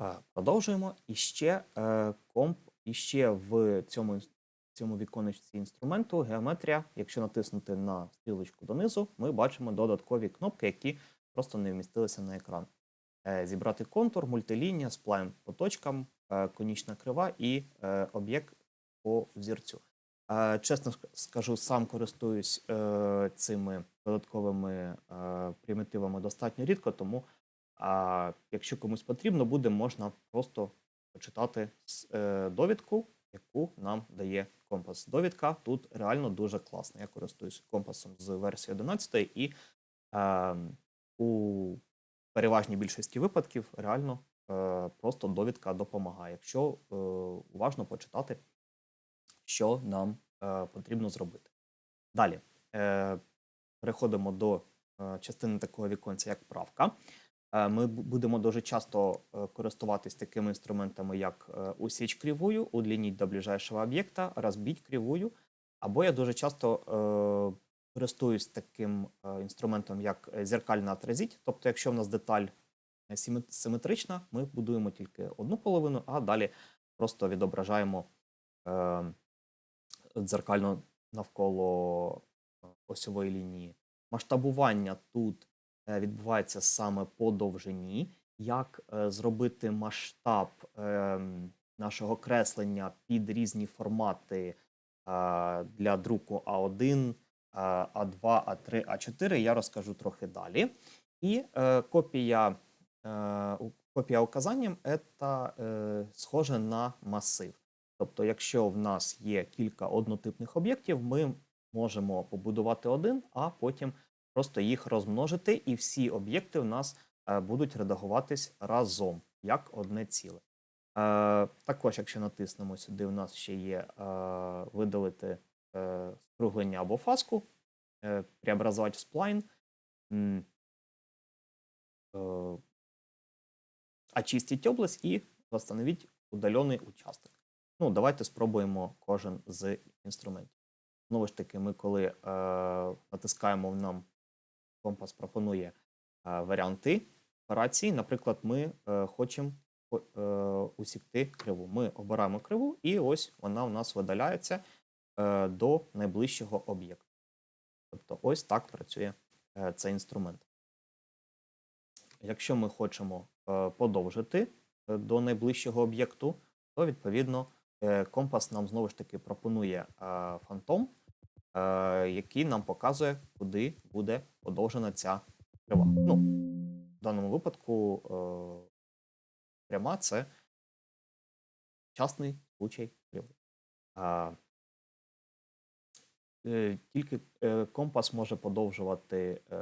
Е, Продовжуємо. І ще е, комп, і ще в цьому, цьому віконечці інструменту геометрія. Якщо натиснути на стрілочку донизу, ми бачимо додаткові кнопки, які просто не вмістилися на екран. Е, Зібрати контур, мультилінія, сплайн по точкам, конічна крива і об'єкт по взірцю. Чесно скажу, сам користуюсь цими додатковими примітивами достатньо рідко, тому а якщо комусь потрібно буде, можна просто почитати е, довідку, яку нам дає компас. Довідка тут реально дуже класна. Я користуюсь компасом з версії 11 і е, у переважній більшості випадків реально е, просто довідка допомагає, якщо е, уважно почитати, що нам е, потрібно зробити. Далі е, переходимо до е, частини такого віконця, як правка. Е, Ми будемо дуже часто е, користуватись такими інструментами, як е, усіч кривую, удлініть до ближайшого об'єкта, розбіть кривую. Або я дуже часто користуюсь таким інструментом, як зеркальна отразіть. Тобто, якщо в нас деталь симетрична, ми будуємо тільки одну половину, а далі просто відображаємо дзеркально навколо осьової лінії. Масштабування тут відбувається саме по довжині. Як е, зробити масштаб ем, нашого креслення під різні формати е, для друку А1, е, А2, А3, А4, я розкажу трохи далі. І е, копія, е, копія указанням це е, схоже на масив. Тобто, якщо в нас є кілька однотипних об'єктів, ми можемо побудувати один, а потім просто їх розмножити, і всі об'єкти в нас е, будуть редагуватись разом як одне ціле. Е, також, якщо натиснемо сюди, у нас ще є е, видалити скруглення або фаску, преобразувати в сплайн, очистить область і восстановить удалений участок. Ну, давайте спробуємо кожен з інструментів. Знову ж таки, ми коли е, натискаємо, нам компас пропонує е, варіанти операцій. Наприклад, ми е, хочемо е, усікти криву. Ми обираємо криву, і ось вона у нас видаляється до найближчого об'єкту. Тобто, ось так працює цей інструмент. Якщо ми хочемо подовжити до найближчого об'єкту, то відповідно компас нам знову ж таки пропонує фантом, який нам показує, куди буде подовжена ця крива. Ну, в даному випадку е, пряма це частний случай. А, е, Тільки е, компас може подовжувати е,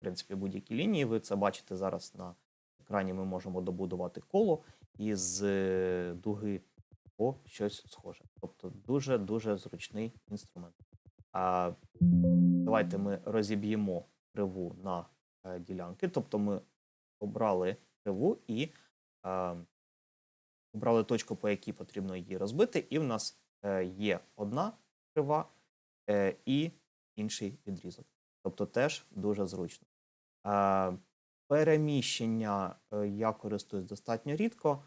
в принципі, будь-які лінії. Ви це бачите зараз на екрані. Ми можемо добудувати коло і з е, дуги по щось схоже. Тобто дуже-дуже зручний інструмент. А, давайте ми розіб'ємо криву на е, ділянки. Тобто ми обрали криву і е, обрали точку, по якій потрібно її розбити, і в нас е, є одна крива е, і інший відрізок. Тобто теж дуже зручно. Е, переміщення я користуюсь достатньо рідко,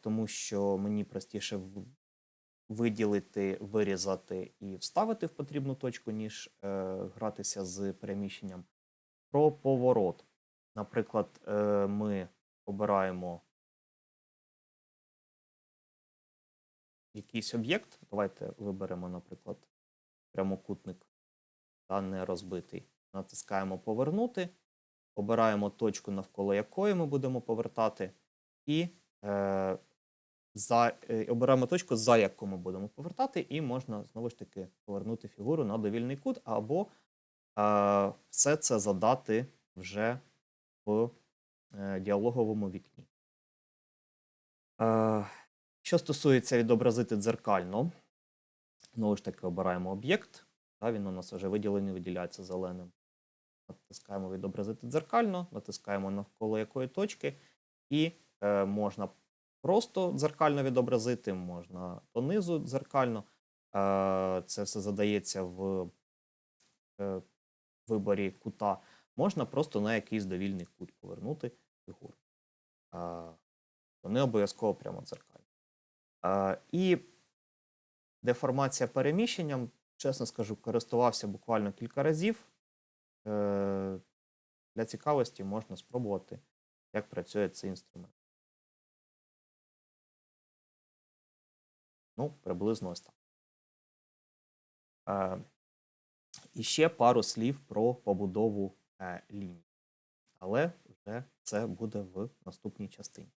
тому що мені простіше виділити, вирізати і вставити в потрібну точку, ніж е, гратися з переміщенням. Про поворот. Наприклад, е, ми обираємо якийсь об'єкт. Давайте виберемо, наприклад, прямокутник та не розбитий. Натискаємо повернути, обираємо точку, навколо якої ми будемо повертати, і е, за, е, обираємо точку, за яку ми будемо повертати, і можна знову ж таки повернути фігуру на довільний кут, або е, все це задати вже в е, діалоговому вікні. Е, що стосується відобразити дзеркально, знову ж таки обираємо об'єкт. Та, він у нас вже виділений, виділяється зеленим. Натискаємо відобразити дзеркально, натискаємо навколо якої точки, і можна просто дзеркально відобразити, можна донизу дзеркально. Е, це все задається в е, виборі кута. Можна просто на якийсь довільний кут повернути фігуру. не обов'язково прямо дзеркальні. А, і деформація переміщенням, чесно скажу, користувався буквально кілька разів. Е, Для цікавості можна спробувати, як працює цей інструмент. Ну, приблизно ось так. Е, І ще пару слів про побудову е, ліній. Але вже це буде в наступній частині.